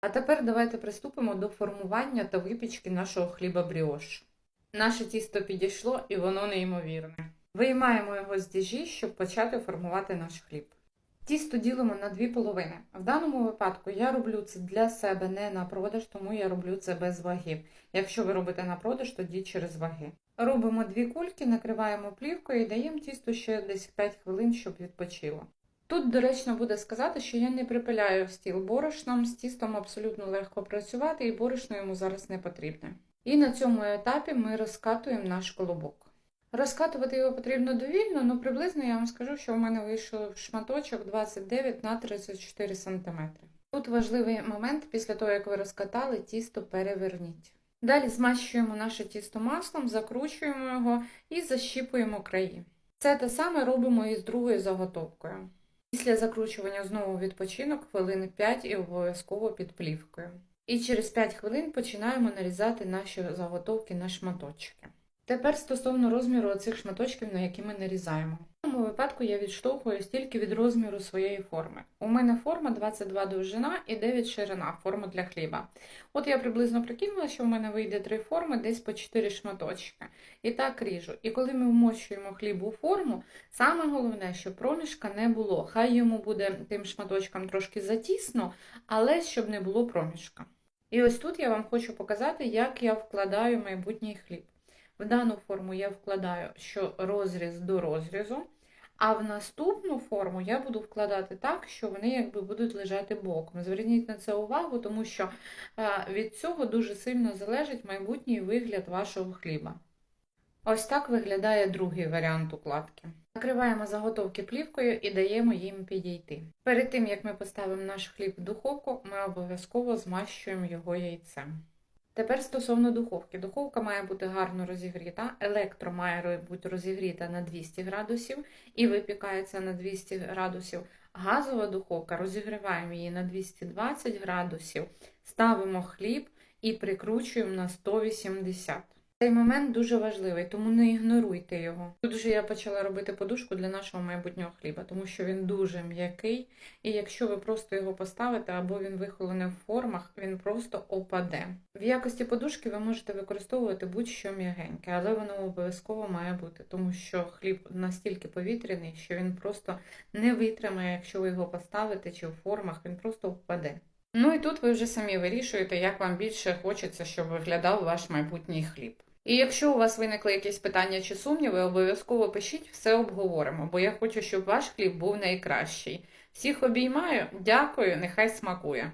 А тепер давайте приступимо до формування та випічки нашого хліба бріош. Наше тісто підійшло і воно неймовірне. Виймаємо його з діжі, щоб почати формувати наш хліб. Тісто ділимо на дві половини. В даному випадку я роблю це для себе не на продаж, тому я роблю це без ваги. Якщо ви робите на продаж, тоді через ваги. Робимо дві кульки, накриваємо плівкою і даємо тісту ще десь 5 хвилин, щоб відпочило. Тут доречно буде сказати, що я не припиляю стіл борошном, з тістом абсолютно легко працювати, і борошно йому зараз не потрібне. І на цьому етапі ми розкатуємо наш колобок. Розкатувати його потрібно довільно, ну приблизно я вам скажу, що в мене вийшов шматочок 29 на 34 см. Тут важливий момент, після того, як ви розкатали, тісто переверніть. Далі змащуємо наше тісто маслом, закручуємо його і защіпуємо краї. Це те саме робимо і з другою заготовкою. Після закручування знову відпочинок хвилин 5 і обов'язково під плівкою. І через 5 хвилин починаємо нарізати наші заготовки на шматочки. Тепер стосовно розміру цих шматочків, на які ми нарізаємо. В цьому випадку я відштовхуюсь тільки від розміру своєї форми. У мене форма 22 довжина і 9 ширина, форма для хліба. От я приблизно прикинула, що в мене вийде три форми, десь по 4 шматочки. І так ріжу. І коли ми вмощуємо хліб у форму, саме головне, щоб проміжка не було. Хай йому буде тим шматочкам трошки затісно, але щоб не було проміжка. І ось тут я вам хочу показати, як я вкладаю майбутній хліб. В дану форму я вкладаю, що розріз до розрізу, а в наступну форму я буду вкладати так, що вони якби будуть лежати боком. Зверніть на це увагу, тому що е, від цього дуже сильно залежить майбутній вигляд вашого хліба. Ось так виглядає другий варіант укладки. Накриваємо заготовки плівкою і даємо їм підійти. Перед тим як ми поставимо наш хліб в духовку, ми обов'язково змащуємо його яйцем. Тепер стосовно духовки. Духовка має бути гарно розігріта, електро має бути розігріта на 200 градусів і випікається на 200 градусів. Газова духовка розігріваємо її на 220 градусів, ставимо хліб і прикручуємо на 180. Цей момент дуже важливий, тому не ігноруйте його. Тут же я почала робити подушку для нашого майбутнього хліба, тому що він дуже м'який, і якщо ви просто його поставите або він вихолене в формах, він просто опаде. В якості подушки ви можете використовувати будь-що м'ягеньке, але воно обов'язково має бути, тому що хліб настільки повітряний, що він просто не витримає, якщо ви його поставите чи в формах, він просто впаде. Ну і тут ви вже самі вирішуєте, як вам більше хочеться, щоб виглядав ваш майбутній хліб. І якщо у вас виникли якісь питання чи сумніви, обов'язково пишіть, все обговоримо, бо я хочу, щоб ваш хліб був найкращий. Всіх обіймаю, дякую, нехай смакує.